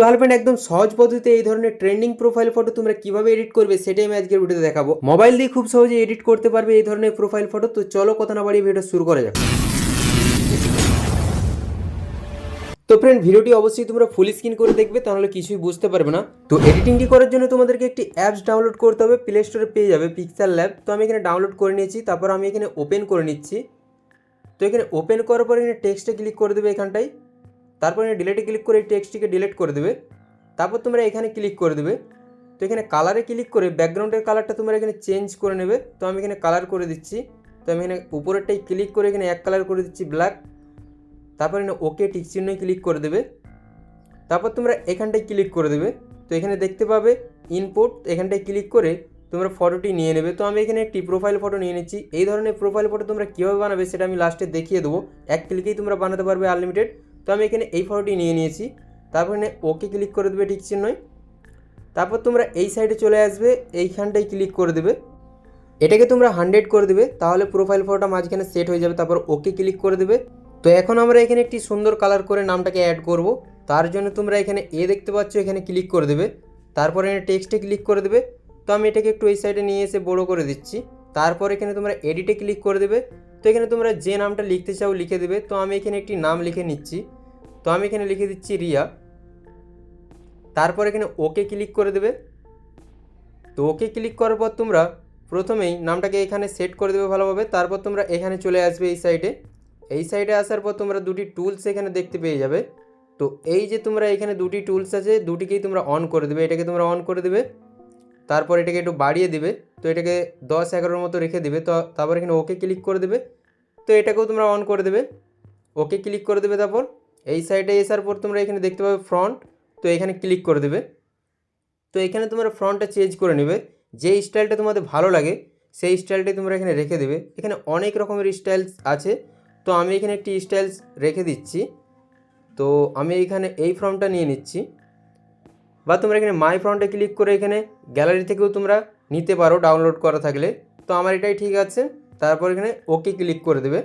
তো হালফ্রেন্ড একদম সহজ পদ্ধতিতে এই ধরনের ট্রেন্ডিং প্রোফাইল ফটো তোমরা কীভাবে এডিট করবে, সেটাই আমি আজকের ভিডিওতে দেখাবো। মোবাইল দিয়ে খুব সহজে এডিট করতে পারবে এই ধরনের প্রোফাইল ফটো তো চলো কথা না বাড়িয়ে ভিডিও শুরু করা যাক। তো ফ্রেন্ড ভিডিওটি অবশ্যই তোমরা ফুল স্ক্রিন করে দেখবে তাহলে কিছুই বুঝতে পারবে না। তো এডিটিংটি করার জন্য তোমাদেরকে একটি অ্যাপস ডাউনলোড করতে হবে প্লে স্টোরে পেয়ে যাবে পিক্সেল ল্যাব তো আমি এখানে ডাউনলোড করে নিয়েছি, তারপর আমি এখানে ওপেন করে নিচ্ছি। তো এখানে ওপেন করার পর এখানে টেক্সটে ক্লিক করে দেবে এখানটায়। তারপর ডিলেটে ক্লিক করে এই টেক্সটটিকে ডিলেট করে দেবে। তারপর তোমরা এখানে ক্লিক করে দেবে। তো এখানে কালারে ক্লিক করে ব্যাকগ্রাউন্ডের কালারটা তোমরা এখানে চেঞ্জ করে নেবে। তো আমি এখানে কালার করে দিচ্ছি। তো আমি এখানে উপরেরটাই ক্লিক করে এখানে এক কালার করে দিচ্ছি ব্ল্যাক তারপর এখানে ওকে টিক চিহ্নই ক্লিক করে দেবে। তারপর তোমরা এখানটায় ক্লিক করে দেবে। তো এখানে দেখতে পাবে ইনপুট এখানটায় ক্লিক করে তোমরা ফটোটি নিয়ে নেবে। তো আমি এখানে একটি প্রোফাইল ফটো নিয়ে নিচ্ছি। এই ধরনের প্রোফাইল ফটো তোমরা কীভাবে বানাবে সেটা আমি লাস্টে দেখিয়ে দেবো। এক ক্লিকেই তোমরা বানাতে পারবে আনলিমিটেড তো আমি এখানে এই ফটোটি নিয়ে নিয়েছি। তারপর এখানে ওকে ক্লিক করে দেবে ঠিক চিহ্নই। তারপর তোমরা এই সাইডে চলে আসবে, এইখানটায় ক্লিক করে দেবে। এটাকে তোমরা হান্ড্রেড করে দেবে, তাহলে প্রোফাইল ফটোটা মাঝখানে সেট হয়ে যাবে, তারপর ওকে ক্লিক করে দেবে। তো এখন আমরা এখানে একটি সুন্দর কালার করে নামটাকে অ্যাড করব। তার জন্য তোমরা এখানে এ দেখতে পাচ্ছ, এখানে ক্লিক করে দেবে। তারপর এখানে টেক্সটে ক্লিক করে দেবে। তো আমি এটাকে একটু এই সাইডে নিয়ে এসে বড় করে দিচ্ছি। তারপর এখানে তোমরা এডিটে ক্লিক করে দেবে। তো এখানে তোমরা যে নামটা লিখতে চাও লিখে দেবে। তো আমি এখানে একটি নাম লিখে নিচ্ছি। তো আমি এখানে লিখে দিচ্ছি রিয়া। তারপর এখানে ওকে ক্লিক করে দেবে। তো ওকে ক্লিক করার পর তোমরা প্রথমেই নামটাকে এখানে সেট করে দেবে ভালোভাবে। তারপর তোমরা এখানে চলে আসবে এই সাইডে এই সাইডে আসার পর তোমরা দুটি টুলস এখানে দেখতে পেয়ে যাবে। তো এই যে তোমরা এখানে দুটি টুলস আছে, দুটিকেই তোমরা অন করে দেবে। এটাকে তোমরা অন করে দেবে। তারপর এটাকে একটু বাড়িয়ে দেবে, তো এটাকে দশ এগারোর মতো রেখে দেবে, তো তারপর এখানে ওকে ক্লিক করে দেবে, তো এটাকেও তোমরা অন করে দেবে, ওকে ক্লিক করে দেবে তারপর, এই সাইডে আসার পর তোমরা এখানে দেখতে পাবে ফ্রন্ট তো এখানে ক্লিক করে দেবে, তো এখানে তোমরা ফ্রন্টটা চেঞ্জ করে নেবে যে স্টাইলটা তোমাদের ভালো লাগে, সেই স্টাইলটাই তোমরা এখানে রেখে দেবে, এখানে অনেক রকমের স্টাইলস আছে, তো আমি এখানে একটি স্টাইলস রেখে দিচ্ছি, তো আমি এখানে এই ফর্মটা নিয়ে নিচ্ছি বা তোমরা এখানে মাই ফ্রন্টে ক্লিক করে এখানে গ্যালারি থেকেও তোমরা নিতে পারো ডাউনলোড করা থাকলে। তো আমার এটাই ঠিক আছে। তারপর এখানে ওকে ক্লিক করে দেবে।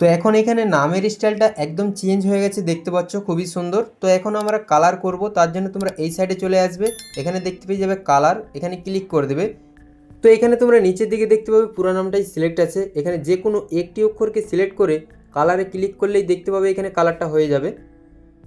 তো এখন এখানে নামের স্টাইলটা একদম চেঞ্জ হয়ে গেছে, দেখতে পাচ্ছ, খুবই সুন্দর। তো এখন আমরা কালার করব, তার জন্য তোমরা এই সাইডে চলে আসবে। এখানে দেখতে পেয়ে যাবে কালার এখানে ক্লিক করে দেবে। তো এখানে তোমরা নিচের দিকে দেখতে পাবে, পুরো নামটাই সিলেক্ট আছে। এখানে যে কোনো একটি অক্ষরকে সিলেক্ট করে কালারে ক্লিক করলেই দেখতে পাবে এখানে কালারটা হয়ে যাবে।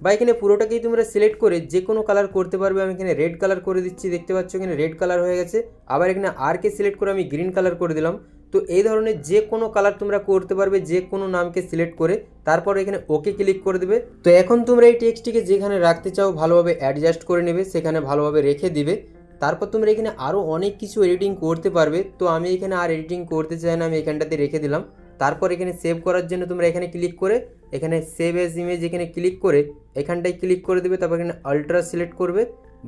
বা এখানে পুরোটাকেই তোমরা সিলেক্ট করে যে কোনো কালার করতে পারবে। আমি এখানে রেড কালার করে দিচ্ছি, দেখতে পাচ্ছ এখানে রেড কালার হয়ে গেছে। আবার এখানে আরকে সিলেক্ট করে আমি গ্রিন কালার করে দিলাম। তো এই ধরনের যে কোনো কালার তোমরা করতে পারবে যে কোনো নামকে সিলেক্ট করে। তারপর এখানে ওকে ক্লিক করে দেবে। তো এখন তোমরা এই টেক্সটিকে যেখানে রাখতে চাও, ভালোভাবে অ্যাডজাস্ট করে নেবে, সেখানে ভালোভাবে রেখে দিবে। তারপর তোমরা এখানে আরও অনেক কিছু এডিটিং করতে পারবে। তো আমি এখানে আর এডিটিং করতে চাই না, আমি এখানটাতে রেখে দিলাম। তারপর এখানে সেভ করার জন্য তোমরা এখানে ক্লিক করে, এখানে সেভ এজ ইমেজ এখানে ক্লিক করে, এখানটায় ক্লিক করে দেবে, তারপর এখানে আলট্রা সিলেক্ট করবে,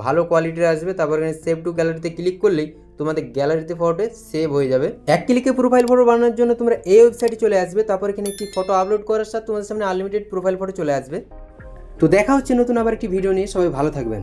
ভালো কোয়ালিটির আসবে, তারপর এখানে সেভ টু গ্যালারিতে ক্লিক করলেই তোমাদের গ্যালারিতে ফটোতে সেভ হয়ে যাবে। এক ক্লিকে প্রোফাইল ফটো বানানোর জন্য তোমরা এই ওয়েবসাইটে চলে আসবে, তারপর এখানে একটি ফটো আপলোড করার সাথে তোমাদের সামনে আনলিমিটেড প্রোফাইল ফটো চলে আসবে। তো দেখা হচ্ছে নতুন আবার একটি ভিডিও নিয়ে, সবাই ভালো থাকবেন।